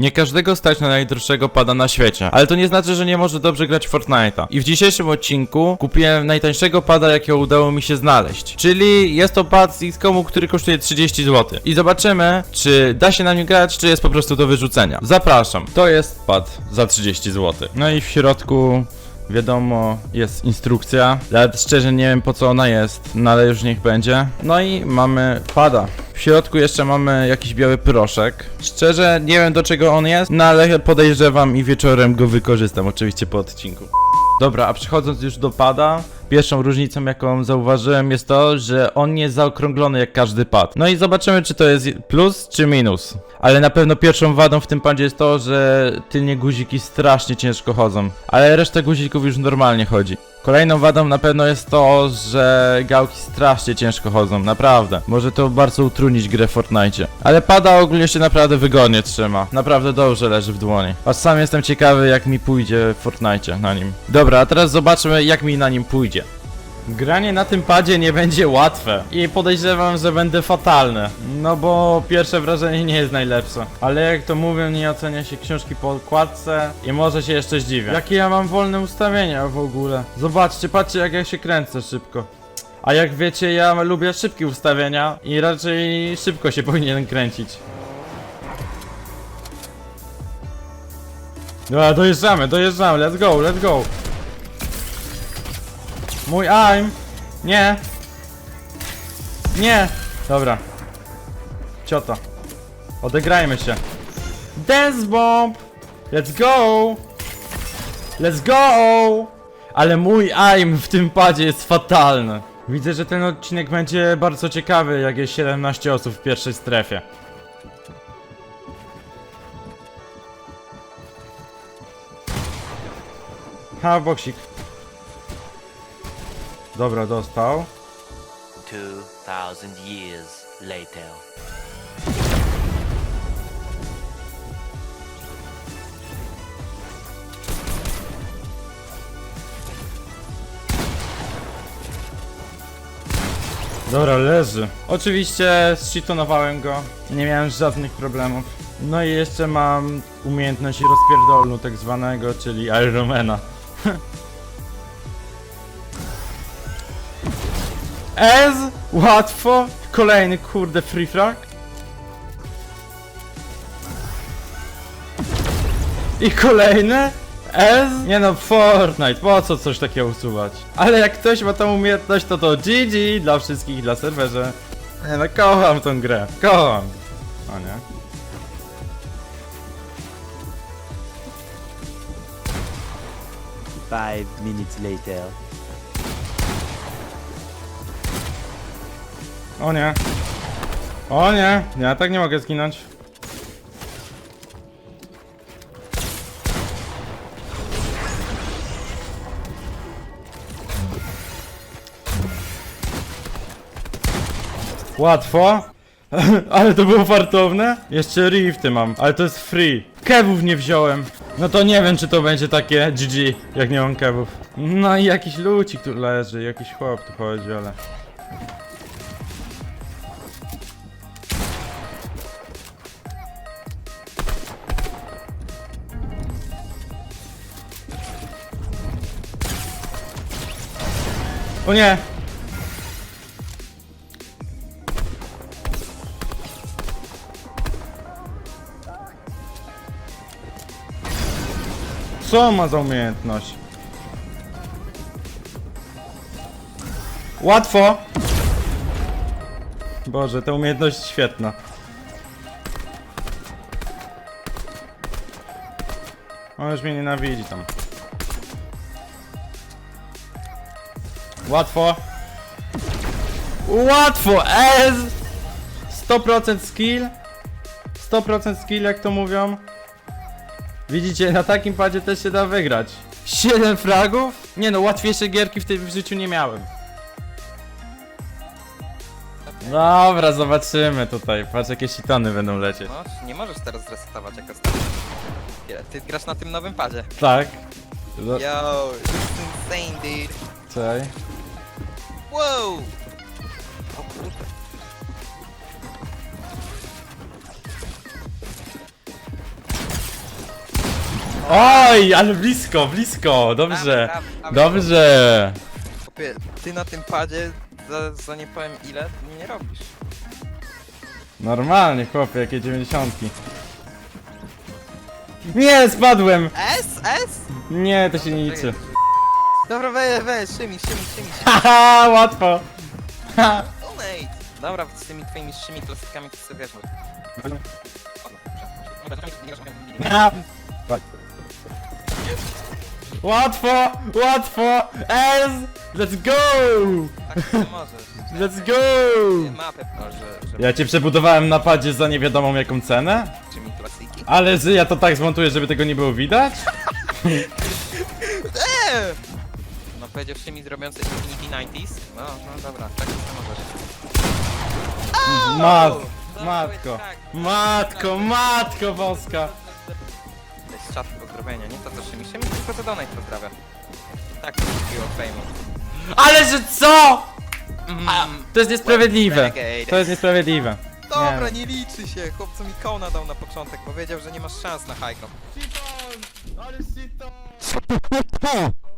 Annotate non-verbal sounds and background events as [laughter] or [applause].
Nie każdego stać na najdroższego pada na świecie, ale to nie znaczy, że nie może dobrze grać Fortnite'a. I w dzisiejszym odcinku kupiłem najtańszego pada, jakiego udało mi się znaleźć. Czyli jest to pad z XCOMu, który kosztuje 30 zł. I zobaczymy, czy da się na nim grać, czy jest po prostu do wyrzucenia. Zapraszam. To jest pad za 30 zł. No i w środku Wiadomo, jest instrukcja. Nawet szczerze nie wiem po co ona jest, no ale już niech będzie. No i mamy pada. W środku jeszcze mamy jakiś biały proszek. Szczerze nie wiem do czego on jest, no ale podejrzewam i wieczorem go wykorzystam, oczywiście po odcinku. Dobra, a przechodząc już do pada, pierwszą różnicą jaką zauważyłem jest to, że on nie jest zaokrąglony jak każdy pad. No i zobaczymy czy to jest plus czy minus. Ale na pewno pierwszą wadą w tym padzie jest to, że tylnie guziki strasznie ciężko chodzą. Ale reszta guzików już normalnie chodzi. Kolejną wadą na pewno jest to, że gałki strasznie ciężko chodzą, naprawdę. Może to bardzo utrudnić grę w Fortnite. Ale pada ogólnie się naprawdę wygodnie trzyma. Naprawdę dobrze leży w dłoni. Aż sam jestem ciekawy jak mi pójdzie w Fortnite na nim. Dobra, a teraz zobaczmy jak mi na nim pójdzie. Granie na tym padzie nie będzie łatwe i podejrzewam, że będę fatalny. No bo pierwsze wrażenie nie jest najlepsze. Ale jak to mówią, nie ocenia się książki po okładce i może się jeszcze zdziwię. Jakie ja mam wolne ustawienia w ogóle. Zobaczcie, patrzcie jak ja się kręcę szybko. A jak wiecie, ja lubię szybkie ustawienia i raczej szybko się [laughs] powinien kręcić. Dobra, dojeżdżamy, dojeżdżamy, let's go, let's go. Mój aim! Nie! Nie! Dobra. Ciota. Odegrajmy się. Dance bomb! Let's go! Let's go! Ale mój aim w tym padzie jest fatalny. Widzę, że ten odcinek będzie bardzo ciekawy, jak jest 17 osób w pierwszej strefie. Ha, boksik. Dobra, dostał. 2000 years later. Dobra, leży. Oczywiście zcheatonowałem go. Nie miałem żadnych problemów. No i jeszcze mam umiejętność rozpierdolnu tak zwanego, czyli Ironmana. [laughs] Ez? Łatwo? Kolejny kurde free frag? I kolejne? Ez? Nie no, Fortnite, po co coś takiego usuwać? Ale jak ktoś ma tą umiejętność, to to GG dla wszystkich, dla serwerze. Nie no, kocham tą grę, kocham. O nie. Five minutes later. O nie. O nie, ja tak nie mogę zginąć. Łatwo. [laughs] ale to było fartowne. Jeszcze rifty mam, ale to jest free. Kewów nie wziąłem. No to nie wiem, czy to będzie takie GG, jak nie mam kewów. No i jakiś lucik tu leży, jakiś chłop tu chodzi, ale... O nie! Co ma za umiejętność? Łatwo! Boże, ta umiejętność świetna. On już mnie nienawidzi tam. Łatwo. Łatwo! Ez! 100% skill. 100% skill, jak to mówią. Widzicie, na takim padzie też się da wygrać. 7 fragów? Nie no, łatwiejsze gierki w tym w życiu nie miałem. Dobra, zobaczymy tutaj. Patrz, jakie sitony będą lecieć. No, nie możesz teraz zresetować jak ostatnio. Ile? Ty grasz na tym nowym padzie. Tak. Yo, is insane, dude. Czekaj. Wow! O kurde. Oj, ale blisko, blisko, dobrze. Dobrze. Chłopie, ty na tym padzie za, za nie powiem ile nie robisz. Normalnie, chłopie, jakie dziewięćdziesiątki. Nie, spadłem! S? S? Nie, to się nie liczy. Dobra, weź, weź, szymi, szymi, szymi, szymi. Haha, łatwo. Ha. Donate! Dobra, z tymi twoimi szymi plastikami to sobie wiesz. Ha. Łatwo, łatwo! S! Let's go! Tak nie możesz. Let's go! Mapę, no, Ja cię przebudowałem na padzie za niewiadomą jaką cenę? szymi plastiki. Ale że ja to tak zmontuję, żeby tego nie było widać? [laughs] Eee! No powiedział szymi zrobiące Infinity 90s. No, no dobra, tak nie możesz. Mat, No, matko, tak. matko, matko boska. To jest czat pozdrowienia, nie to co szymi. Szymi tylko to donate pozdrawia. Tak, takiego fejmu. Ale że co? Mm. To jest niesprawiedliwe. To jest niesprawiedliwe. Dobra, Nie. liczy się. Chłopcu mi kołna dał na początek. Powiedział, że nie masz szans na high ground. Ale [laughs]